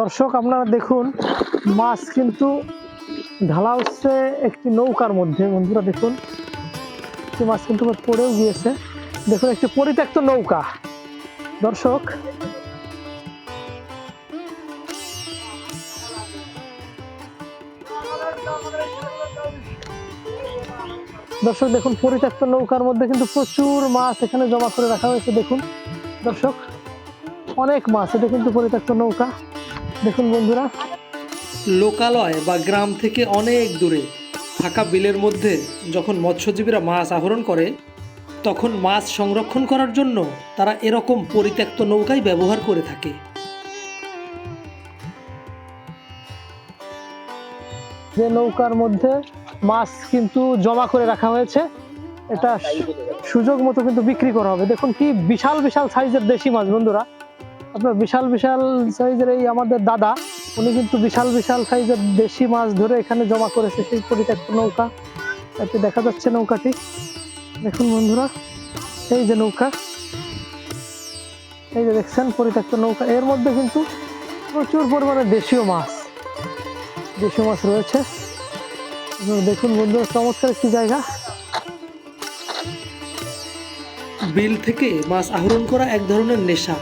দর্শক, আপনারা দেখুন, মাছ কিন্তু ঢালা হচ্ছে একটি নৌকার মধ্যে। বন্ধুরা দেখুন মাছ কিন্তু পড়েও গিয়েছে। দেখুন, একটি পরিত্যক্ত নৌকা। দর্শক দর্শক, দেখুন, পরিত্যক্ত নৌকার মধ্যে কিন্তু প্রচুর মাছ এখানে জমা করে রাখা হয়েছে। দেখুন, দর্শক অনেক মাছ এটা কিন্তু পরিত্যক্ত নৌকা। দেখুন বন্ধুরা। লোকালয় বা গ্রাম থেকে অনেক দূরে থাকা বিলের মধ্যে যখন মৎস্যজীবীরা মাছ আহরণ করে তখন মাছ সংরক্ষণ করার জন্য তারা এরকম পরিত্যক্ত নৌকাই ব্যবহার করে থাকে। যে নৌকার মধ্যে মাছ কিন্তু জমা করে রাখা হয়েছে এটা সুযোগ মতো কিন্তু বিক্রি করা হবে। দেখুন কি বিশাল বিশাল সাইজের দেশি মাছ বন্ধুরা। আপনার বিশাল বিশাল সাইজের এই আমাদের দাদা, উনি কিন্তু বিশাল বিশাল সাইজের দেশি মাছ ধরে এখানে জমা করেছে সেই পরিত্যক্ত নৌকা। এতে দেখা যাচ্ছে নৌকাটি। দেখুন বন্ধুরা, এই যে নৌকা, এই যে দেখছেন পরিত্যক্ত নৌকা। এর মধ্যে কিন্তু প্রচুর পরিমাণে দেশীয় মাছ দেশীয় মাছ রয়েছে। দেখুন বন্ধুরা, চমৎকার একটি জায়গা। বিল থেকে মাছ আহরণ করা এক ধরনের নেশা।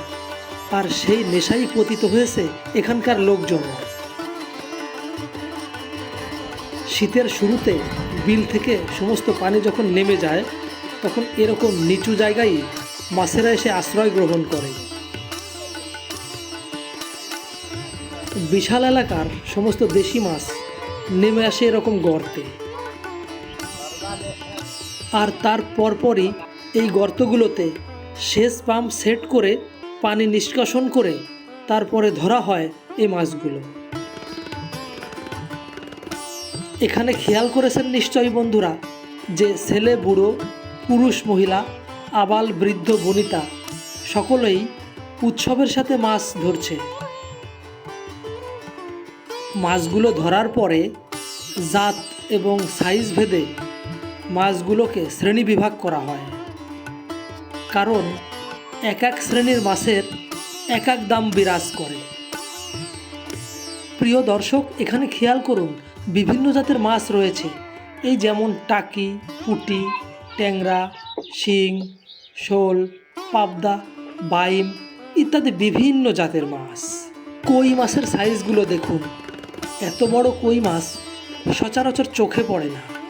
আর সেই নেশাই পতিত হয়েছে এখানকার লোকজন। শীতের শুরুতে বিল থেকে সমস্ত পানি যখন নেমে যায়, তখন এরকম নিচু জায়গায় মাছেরা এসে আশ্রয় গ্রহণ করে। বিশাল এলাকার সমস্ত দেশি মাছ নেমে আসে এরকম গর্তে। আর তার পরপরই এই গর্তগুলোতে সেচ পাম্প সেট করে পানি নিষ্কাশন করে তারপরে ধরা হয় এই মাছগুলো। এখানে খেয়াল করেছেন নিশ্চয়ই বন্ধুরা যে ছেলে, বুড়ো, পুরুষ, মহিলা, আবাল, বৃদ্ধ, বনিতা সকলেই উৎসবের সাথে মাছ ধরছে। মাছগুলো ধরার পরে জাত এবং সাইজ ভেদে মাছগুলোকে শ্রেণি বিভাগ করা হয়। কারণ এক এক শ্রেণির মাছের এক এক দাম বিরাজ করে। প্রিয় দর্শক, এখানে খেয়াল করুন, বিভিন্ন জাতের মাছ রয়েছে। এই যেমন টাকি, পুটি, ট্যাংরা, শিং, শোল, পাবদা, বাইম ইত্যাদি বিভিন্ন জাতের মাছ। কই মাছের সাইজগুলো দেখুন। এত বড় কই মাছ সচরাচর চোখে পড়ে না।